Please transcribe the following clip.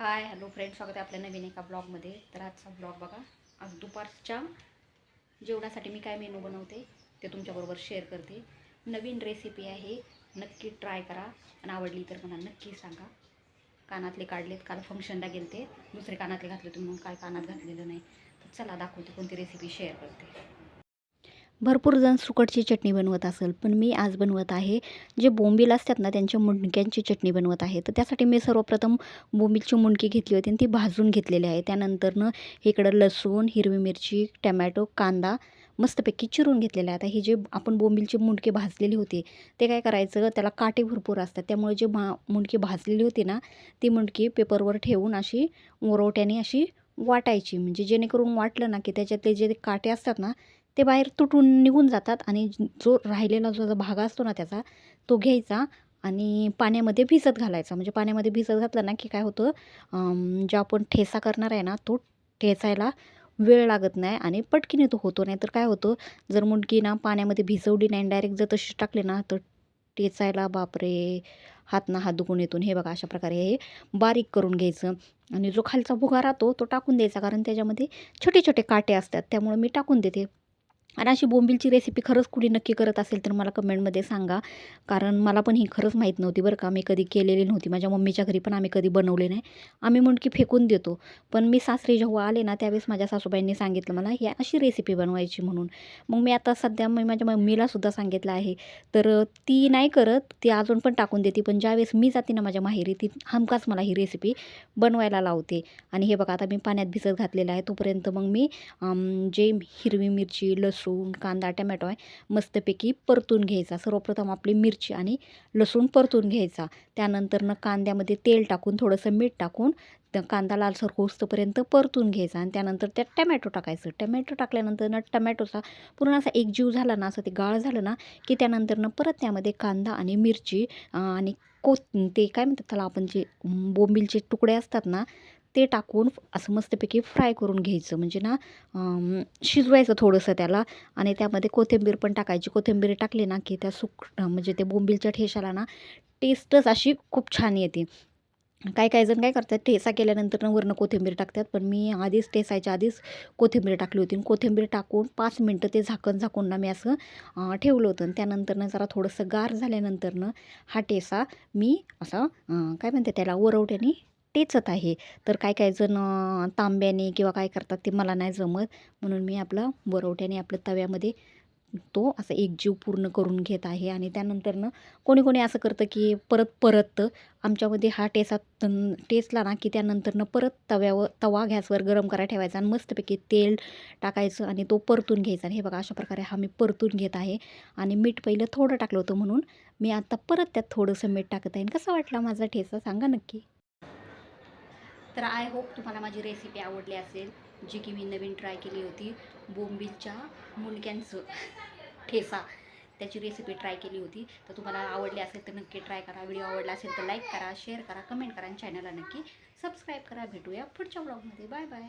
Hi hello friend स्वागत आहे आपल्या नवीन एका ब्लॉगमध्ये. तर आजचा ब्लॉग बघा आज दुपारच्या जेवणासाठी मी काय मेनू बनवते ते तुमच्याबरोबर शेअर करते. नवीन रेसिपी आहे नक्की ट्राय करा. आणि आवडली तर मला नक्की सांगा. कानातले काढलेत काल फंक्शनला गेलते. दुसरे कानातले घातले तुम्ही मग काय कानात घातलेलं नाही. तर चला दाखवते कोणती रेसिपी शेअर करते. भरपूर जण सुकटची चटणी बनवत असेल पण मी आज बनवत आहे जे बोंबील असतात ना त्यांच्या मुंडक्यांची चटणी बनवत आहे. तर त्यासाठी मी सर्वप्रथम बोंबीलची मुंडकी घेतली होती आणि ती भाजून घेतलेली आहे. त्यानंतरनं इकडं लसूण हिरवी मिरची टमॅटो कांदा मस्तपैकी चिरून घेतलेला आहे आता हे जे आपण बोंबीलची मुंडके भाजलेली होती ते काय करायचं त्याला काटे भरपूर असतात. त्यामुळे जे भा मुंडकी भाजलेली होती ना ती मुंडकी पेपरवर ठेवून अशी ओरवट्याने अशी वाटायची. म्हणजे जेणेकरून वाटलं ना की त्याच्यातले जे काटे असतात ना ते बाहेर तुटून निघून जातात आणि जो राहिलेला जो भाग असतो ना त्याचा तो घ्यायचा आणि पाण्यामध्ये भिजत घालायचा. म्हणजे पाण्यामध्ये भिजत घातलं ना की काय होतं जो आपण ठेसा करणार आहे ना तो ठेचायला वेळ लागत नाही आणि पटकीने तो होतो. नाही तर काय होतं जर मुंडकी ना पाण्यामध्ये भिजवली नाही डायरेक्ट जर तशी टाकली ना तर टेचायला बापरे! हात ना हात दुखून येतून हे बघा अशा प्रकारे हे बारीक करून घ्यायचं आणि जो खालचा भुगा राहतो तो टाकून द्यायचा. कारण त्याच्यामध्ये छोटे छोटे काटे असतात त्यामुळे मी टाकून देते. आणि अशी बोंबीलची रेसिपी खरंच कुणी नक्की करत असेल तर मला कमेंटमध्ये सांगा. कारण मला पण ही खरंच माहीत नव्हती बरं का. मी कधी केलेली नव्हती. माझ्या मम्मीच्या घरी पण आम्ही कधी बनवले नाही. आम्ही मुंडकी फेकून देतो. पण मी सासरी जेव्हा आले ना त्यावेळेस माझ्या सासूबाईंनी सांगितलं मला ही अशी रेसिपी बनवायची म्हणून. मग मी आता सध्या मी माझ्या मम्मीलासुद्धा सांगितलं आहे. तर ती नाही करत. ती अजून पण टाकून देते. पण ज्यावेळेस मी जाते ना माझ्या माहेरी ती हमखास मला ही रेसिपी बनवायला लावते. आणि हे बघा आता मी पाण्यात भिजत घातलेलं आहे. तोपर्यंत मग मी जे हिरवी मिरची लसूण कांदा टमॅटो आहे मस्तपैकी परतून घ्यायचा. सर्वप्रथम आपली मिरची आणि लसूण परतून घ्यायचा. त्यानंतरनं कांद्यामध्ये तेल टाकून थोडंसं मीठ टाकून कांदा लालसर होस्तपर्यंत परतून घ्यायचा आणि त्यानंतर त्यात टमॅटो टाकायचं. टमॅटो टाकल्यानंतर ना टमॅटोचा पूर्ण असा एक जीव झाला ना असं ते गाळ झालं ना की त्यानंतरनं परत त्यामध्ये कांदा आणि मिरची आणि को ते काय म्हणतात त्याला आपण जे बोंबिलचे बोंबीलचे तुकडे असतात ना ते टाकून असं मस्तपैकी फ्राय करून घ्यायचं. म्हणजे ना शिजवायचं थोडंसं त्याला आणि त्यामध्ये कोथिंबीर पण टाकायची. कोथिंबीर टाकली ना की त्या सुक म्हणजे ते बोंबीलच्या ठेशाला ना टेस्टच अशी खूप छान येते. काही काही जण काय करतात ठेसा केल्यानंतर वरनं कोथिंबीर टाकतात. पण मी आधीच ठेसायच्या आधीच कोथिंबीर टाकली होती. आणि कोथिंबीर टाकून पाच मिनटं ते झाकण झाकून ना मी असं ठेवलं होतं. आणि त्यानंतरनं जरा थोडंसं गार झाल्यानंतरनं हा ठेसा मी असा काय म्हणते त्याला वरवट्याने टेचत आहे. तर काय काय जण तांब्याने किंवा काय करतात ते मला नाही जमत. म्हणून मी आपलं वरवट्याने आपलं तव्यामध्ये तो असं एकजीव पूर्ण करून घेत आहे. आणि त्यानंतरनं कोणी कोणी असं करतं की परत परत आमच्यामध्ये हा टेसा तन टेचला ना की त्यानंतरनं परत तव्यावर तवा गॅसवर गरम करायला ठेवायचा आणि मस्तपैकी तेल टाकायचं आणि तो परतून घ्यायचा. आणि हे बघा अशा प्रकारे हा मी परतून घेत आहे. आणि मीठ पहिलं थोडं टाकलं होतं म्हणून मी आता परत त्यात थोडंसं मीठ टाकत आहे. कसं वाटला माझा ठेसा सांगा नक्की. तर आय होप तुम्हाला माझी रेसिपी आवडली असेल जी की मी नवीन ट्राय केली होती बोंबीलच्या मुलक्यांचं ठेसा. त्याची रेसिपी ट्राय केली होती. तर तुम्हाला आवडली असेल तर नक्की ट्राय करा. व्हिडिओ आवडला असेल तर लाईक करा शेअर करा कमेंट करा आणि चॅनलला नक्की सबस्क्राईब करा. भेटूया पुढच्या ब्लॉगमध्ये बाय बाय